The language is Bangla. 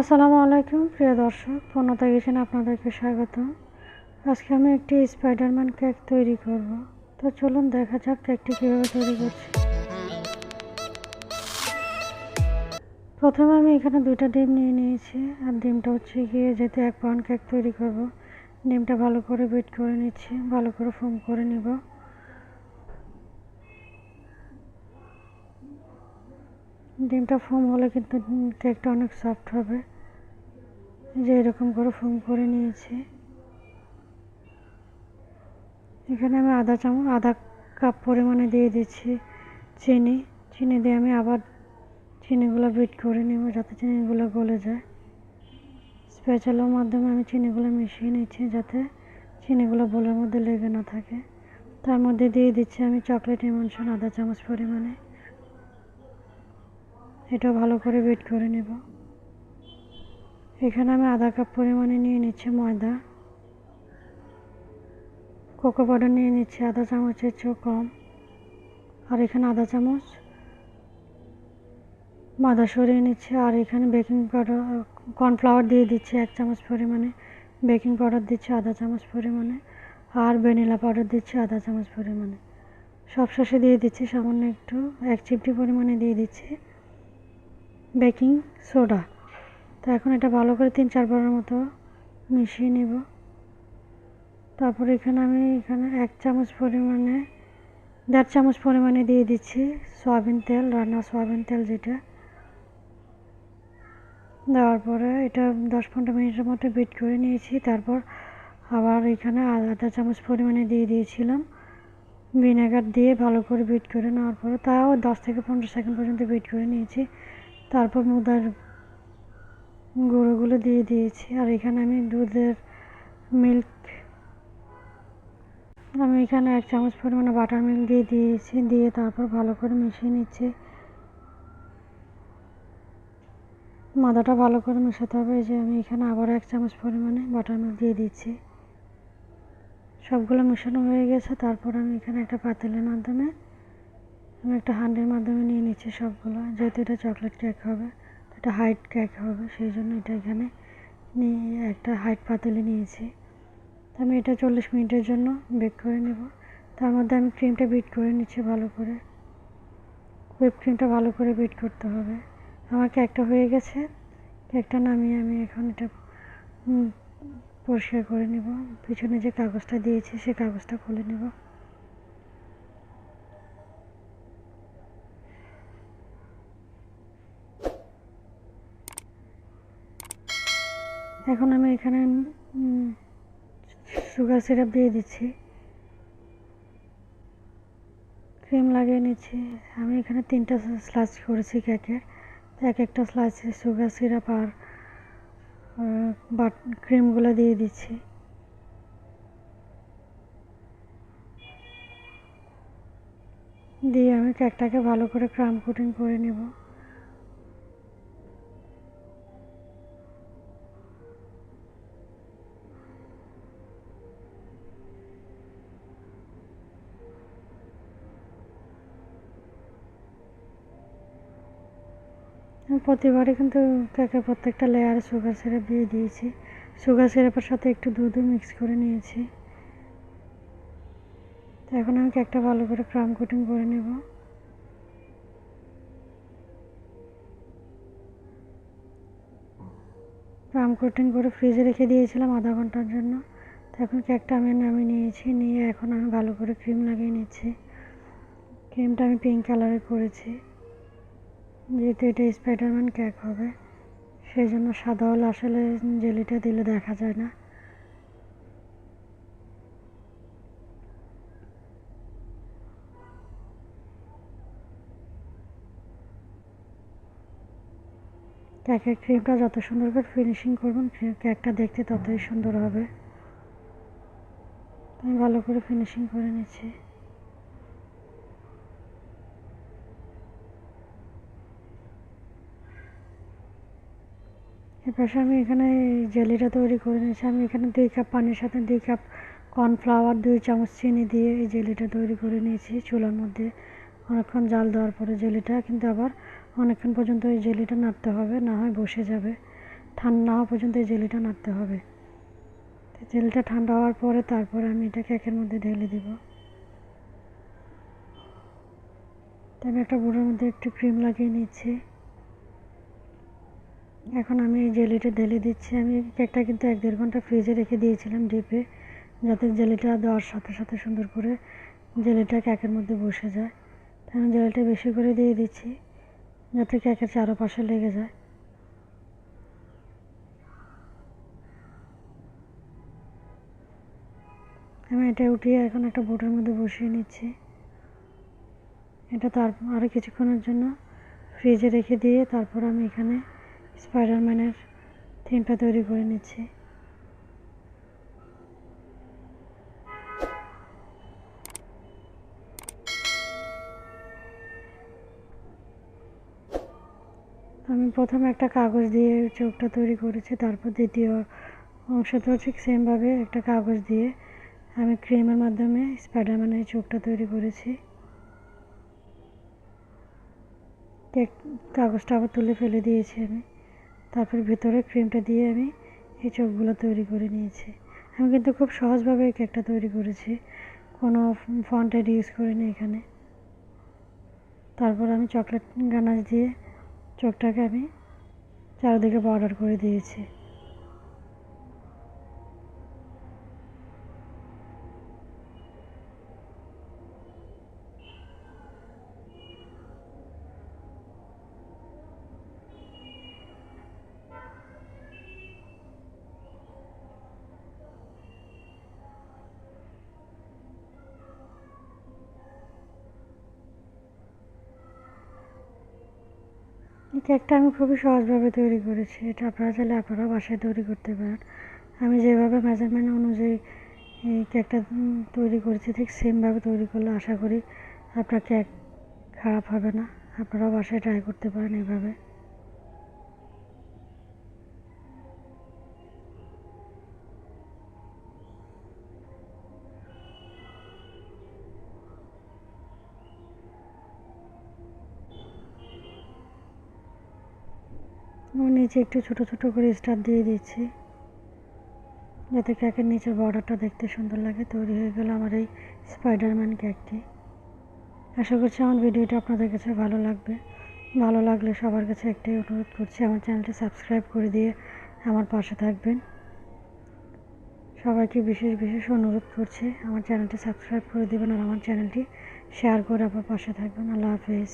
আসসালামু আলাইকুম, প্রিয় দর্শক পূর্ণতা কিচেনে আপনাদেরকে স্বাগত আজকে আমি একটি স্পাইডারম্যান কেক তৈরি করব। তো চলুন দেখা যাক কেকটি কীভাবে তৈরি করছি। প্রথমে আমি এখানে দুইটা ডিম নিয়ে নিয়েছি। আর ডিমটা হচ্ছে গিয়ে যেতে এক পাউন্ড কেক তৈরি করব, ডিমটা ভালো করে বিট করে নিচ্ছি, ভালো করে ফোম করে নিব। ডিমটা ফোম হলে কিন্তু কেকটা অনেক সফট হবে। যে এরকম করে ফোম করে নিয়েছি। এখানে আমি আধা চামচ, আধা কাপ পরিমাণে দিয়ে দিচ্ছি চিনি। চিনি দিয়ে আমি আবার চিনিগুলো বিট করে নেব যাতে চিনিগুলো গলে যায়। স্পেশালের মাধ্যমে আমি চিনিগুলো মিশিয়ে নিচ্ছি যাতে চিনিগুলো বোলের মধ্যে লেগে না থাকে। তার মধ্যে দিয়ে দিচ্ছি আমি চকলেট ইমনশন আধা চামচ পরিমাণে। এটা ভালো করে বিট করে নেব। এখানে আমি আধা কাপ পরিমাণে নিয়ে নিচ্ছি ময়দা। কোকো পাউডার নিয়ে নিচ্ছি আধা চামচের চেয়েও কম। আর এখানে আধা চামচ মাদা সরিয়ে নিচ্ছে। আর এখানে বেকিং পাউডার, কর্নফ্লাওয়ার দিয়ে দিচ্ছি এক চামচ পরিমাণে। বেকিং পাউডার দিচ্ছি আধা চামচ পরিমাণে। আর ভ্যানিলা পাউডার দিচ্ছি আধা চামচ পরিমাণে। সব শেষে দিয়ে দিচ্ছি সামান্য একটু, এক চিমটি পরিমাণে দিয়ে দিচ্ছি। Baking soda. তো এখন এটা ভালো করে তিন চারবারের মতো মিশিয়ে নেব। তারপর এখানে আমি এখানে এক চামচ পরিমাণে, দেড় চামচ পরিমাণে দিয়ে দিচ্ছি সয়াবিন তেল, রান্না সয়াবিন তেল যেটা। দেওয়ার পরে এটা দশ পনেরো মিনিটের মতো বিট করে নিয়েছি। তারপর আবার এখানে আধা চামচ পরিমাণে দিয়ে দিয়েছিলাম। ভিনেগার দিয়ে ভালো করে বিট করে নেওয়ার পরে তাও দশ থেকে পনেরো সেকেন্ড পর্যন্ত বিট করে নিয়েছি। তারপর মুদার গুঁড়োগুলো দিয়ে দিয়েছি। আর এখানে আমি দুধের মিল্ক আমি এখানে এক চামচ পরিমাণে বাটার মিল্ক দিয়ে দিয়েছি, দিয়ে তারপর ভালো করে মিশিয়ে নিচ্ছি। মাদাটা ভালো করে মেশাতে হবে যে আমি এখানে আবার এক চামচ পরিমাণে বাটার মিল্ক দিয়ে দিচ্ছি। সবগুলো মেশানো হয়ে গেছে, তারপর আমি এখানে একটা পাতিলের মাধ্যমে আমি একটা হান্ডের মাধ্যমে নিয়ে নিচ্ছি সবগুলো। যেহেতু এটা চকলেট কেক হবে এটা হাইট কেক হবে, সেই জন্য এটা এখানে নিয়ে একটা হাইট পাতিলে নিয়েছি। আমি এটা চল্লিশ মিনিটের জন্য বেক করে নেব। তার মধ্যে আমি ক্রিমটা বিট করে নিচ্ছি ভালো করে। হুইপ ক্রিমটা ভালো করে বিট করতে হবে। আমার কেকটা হয়ে গেছে। কেকটা নামিয়ে আমি এখন এটা পরিষ্কার করে নেব। পিছনে যে কাগজটা দিয়েছি, সে কাগজটা খুলে নেব। এখন আমি এখানে সুগার সিরাপ দিয়ে দিচ্ছি। ক্রিম লাগিয়ে নিচ্ছি। আমি এখানে তিনটা স্লাইস করেছি কেকের এক একটা স্লাইসে সুগার সিরাপ আর বাট ক্রিমগুলো দিয়ে দিচ্ছি। দিয়ে আমি কেকটাকে ভালো করে ক্রাম কোটিং করে নেব। প্রতিবারই কিন্তু কেকের প্রত্যেকটা লেয়ারে সুগার সিরাপ দিয়ে দিয়েছি। সুগার সিরাপের সাথে একটু দুধও মিক্স করে নিয়েছি। এখন আমি কেকটা ভালো করে ক্রাম কোটিং করে নেব। ক্রাম কোটিং করে ফ্রিজে রেখে দিয়েছিলাম আধা ঘণ্টার জন্য। তো এখন কেকটা আমি নামিয়ে নিয়েছি, নিয়ে এখন আমি ভালো করে ক্রিম লাগিয়ে নিচ্ছি। ক্রিমটা আমি পিঙ্ক কালারে করেছি। যেহেতু এটা স্পাইডারম্যান কেক হবে সেই জন্য সাদা হলে আসলে জেলিটা দিলে দেখা যায় না। কেকের ক্রিমটা যত সুন্দর করে ফিনিশিং করবেন কেকটা দেখতে ততই সুন্দর হবে। আমি ভালো করে ফিনিশিং করে নিচ্ছি। এরপর আমি এখানে জেলিটা তৈরি করে নিয়েছি আমি এখানে দুই কাপ পানির সাথে দুই কাপ কর্নফ্লাওয়ার, দুই চামচ চিনি দিয়ে এই জেলিটা তৈরি করে নিয়েছি চুলার মধ্যে। অনেকক্ষণ জাল দেওয়ার পরে জেলিটা, কিন্তু আবার অনেকক্ষণ পর্যন্ত এই জেলিটা নাড়তে হবে, না হয় বসে যাবে। ঠান্ডা না হওয়া পর্যন্ত এই জেলিটা নাড়তে হবে। জেলটা ঠান্ডা হওয়ার পরে তারপরে আমি এটা কেকের মধ্যে ঢেলে দেব। আমি একটা বোর্ডের মধ্যে একটু ক্রিম লাগিয়ে নিচ্ছি। এখন আমি এই জেলিটা ঢেলে দিচ্ছি। আমি কেকটা কিন্তু এক দেড় ঘণ্টা ফ্রিজে রেখে দিয়েছিলাম ডিপে যাতে জেলিটা দেওয়ার সাথে সাথে সুন্দর করে জেলিটা কেকের মধ্যে বসে যায়। তাই আমি জেলিটা বেশি করে দিয়ে দিচ্ছি, যাতে কেকের চারপাশে লেগে যায়। আমি এটা উঠিয়ে এখন একটা বোটের মধ্যে বসিয়ে নিচ্ছি। এটা তার আরও কিছুক্ষণের জন্য ফ্রিজে রেখে দিয়ে তারপর আমি এখানে স্পাইডারম্যানের থিমটা তৈরি করে নিচ্ছি। আমি প্রথমে একটা কাগজ দিয়ে চোখটা তৈরি করেছি, তারপর দ্বিতীয় অংশটা ঠিক সেমভাবে একটা কাগজ দিয়ে আমি ক্রিমের মাধ্যমে স্পাইডারম্যানের চোখটা তৈরি করেছি। কাগজটা আবার তুলে ফেলে দিয়েছি আমি। তারপর ভেতরে ক্রিমটা দিয়ে আমি এই চোখগুলো তৈরি করে নিয়েছি। আমি কিন্তু খুব সহজভাবে এই কেকটা তৈরি করেছি। কোনো ফন্টেড ইউজ করিনি এখানে। তারপর আমি চকলেট গানাশ দিয়ে চোখটাকে আমি চারিদিকে বর্ডার করে দিয়েছি। কেকটা আমি খুবই সহজভাবে তৈরি করেছি, এটা আপনারা চাইলে আপনারাও বাসায় তৈরি করতে পারেন। আমি যেভাবে মেজারমেন্ট অনুযায়ী, এই কেকটা তৈরি করেছি, ঠিক সেমভাবে তৈরি করলে আশা করি আপনার কেক খারাপ হবে না। আপনারাও বাসায় ট্রাই করতে পারেন এভাবে। আমি নিচে একটু ছোট ছোট করে স্টার দিয়ে দিচ্ছি। যাতে কেকের নিচের বর্ডারটা দেখতে সুন্দর লাগে। তৈরি হয়ে গেল আমার এই স্পাইডারম্যান কেকটি আশা করছি আমার ভিডিওটা আপনাদের কাছে ভালো লাগবে। ভালো লাগলে সবার কাছে একটাই অনুরোধ করছি, আমার চ্যানেলটি সাবস্ক্রাইব করে দিয়ে আমার পাশে থাকবেন। সবাইকে বিশেষ বিশেষ অনুরোধ করছি, আমার চ্যানেলটি সাবস্ক্রাইব করে দেবেন আর আমার চ্যানেলটি শেয়ার করে আমার পাশে থাকবেন। আল্লাহ হাফেজ।